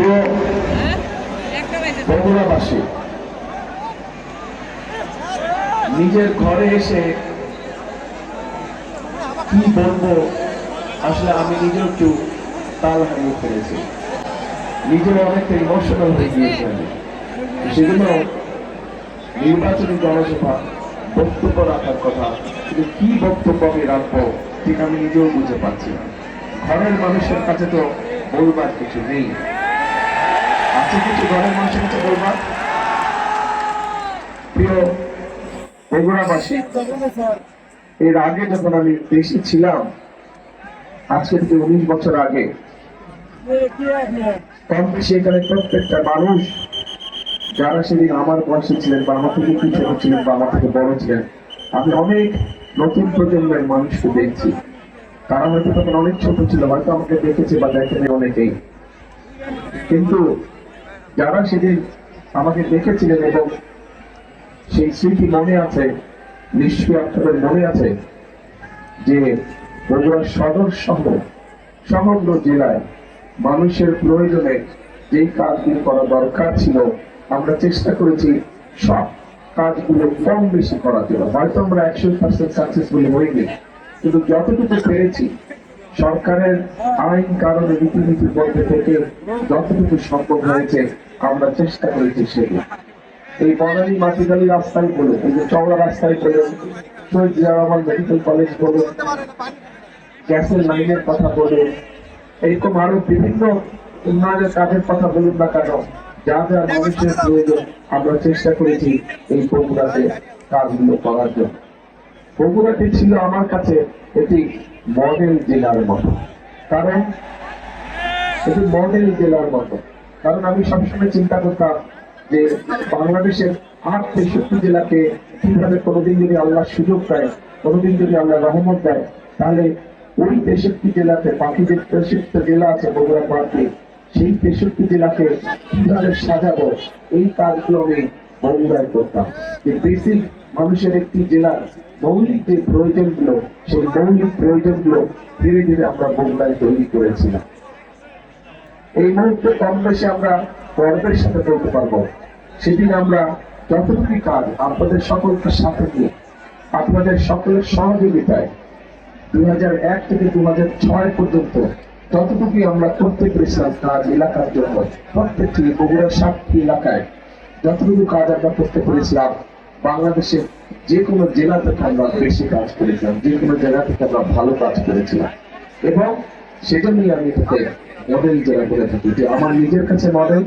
প্রিয় বগুড়াবাসী, নিজের ঘরে এসে কি বলব? আসলে আমি নিজেও একটু তাল হারিয়ে ফেলেছি। নিজের অনেকটা ইমোশনাল হয়ে গিয়েছি আমি। সেজন্য নির্বাচনী জনসভা বক্তব্য রাখার কথা, কিন্তু কি বক্তব্য আমি রাখব ঠিক আমি নিজেও বুঝতে পারছি না। ঘরের মানুষের কাছে তো বলবার কিছু নেই। কিছু ঘরের মানুষের কাছে বলবার প্রিয় বগুড়াবাসী, এর আগে যখন আমি দেশে ছিলাম, আজকে থেকে উনিশ বছর আগে, কম বেশি এখানে প্রত্যেকটা মানুষ যারা সেদিন আমার বয়সে ছিলেন বা আমার থেকে ছোট ছিলেন বা আমার থেকে বড় ছিলেন, আমি অনেক নতুন প্রজন্মের মানুষকে দেখছি। তারা হয়তো তখন অনেক ছোট ছিল, হয়তো আমাকে দেখেছে বা দেখেনি অনেকেই। কিন্তু যারা সেদিন আমাকে দেখেছিলেন এবং সেই স্মৃতি মনে আছে নিশ্চয়ই আপনাদের মনে আছে, যে বগুড়া সদর সহ সমগ্র জেলায় মানুষের প্রয়োজনে যেই কাজগুলো করা দরকার ছিল, আমরা চেষ্টা করেছি সব কাজগুলো কম বেশি করার জন্য। হয়তো আমরা একশো পার্সেন্ট সাকসেসফুল হইনি, কিন্তু যতটুকু পেরেছি সরকারের আইন কারণে রীতিনীতির মধ্যে থেকে যতটুকু সম্ভব হয়েছে, আমরা চেষ্টা করেছি সেগুলো এই বনানী মাটিগালি রাস্তায় বলুন, এই যে চওড়া রাস্তায় বলুন, শহীদ জিয়া রহমান মেডিকেল কলেজ বলুন, গ্যাসের লাইনের কথা বলুন, এরকম আরও বিভিন্ন উন্নয়নের কাজের কথা বলুন না কেন, যা যা মানুষের প্রয়োজন, আমরা চেষ্টা করেছি এই বগুড়াতে কাজগুলো করার জন্য। বগুড়াটি ছিল আমার কাছে এটি মডেল জেলার মতো। কারণ এটি মডেল জেলার মতো। কারণ আমি সবসময় চিন্তা করতাম যে বাংলাদেশের আট তেষট্টি জেলাকে কীভাবে কোনোদিন যদি আল্লাহ সুযোগ দেয়, কোনোদিন যদি আল্লাহ রহমত দেয়, তাহলে ওই তেষট্টি জেলাতে বাকি যে তেষট্টি জেলা আছে বগুড়া, পার্কে, সেই তেষট্টি জেলাকে কীভাবে সাজাবো, এই কাজগুলো আমি বগুড়ায় করতাম যে বেসিক মানুষের একটি জেলার মৌলিক যে প্রয়োজনগুলো, সেই মৌলিক প্রয়োজনগুলো ধীরে ধীরে আমরা বগুড়ায় তৈরি করেছিলাম। এই মুহূর্তে কম বেশি আমরা গর্বের সাথে বলতে পারব, সেদিন আমরা যতটুকু কাজ আপনাদের সকলকে সাথে নিয়ে, আপনাদের সকলের সহযোগিতায় দুই এক থেকে দু ছয় পর্যন্ত যতটুকু আমরা করতে পেরেছিলাম কাজ এলাকার জন্য, প্রত্যেকটি বগুড়ার সাতটি এলাকায় যতটুকু কাজ আমরা করতে পেরেছিলাম, বাংলাদেশের যে কোনো জেলা থেকে আমরা বেশি কাজ করেছিলাম যে কোনো জায়গা থেকে আমরা ভালো কাজ করেছিলাম। এবং সেটা নিয়ে আমি তাকে মডেল জেলা করে থাকি যে আমার নিজের কাছে মডেল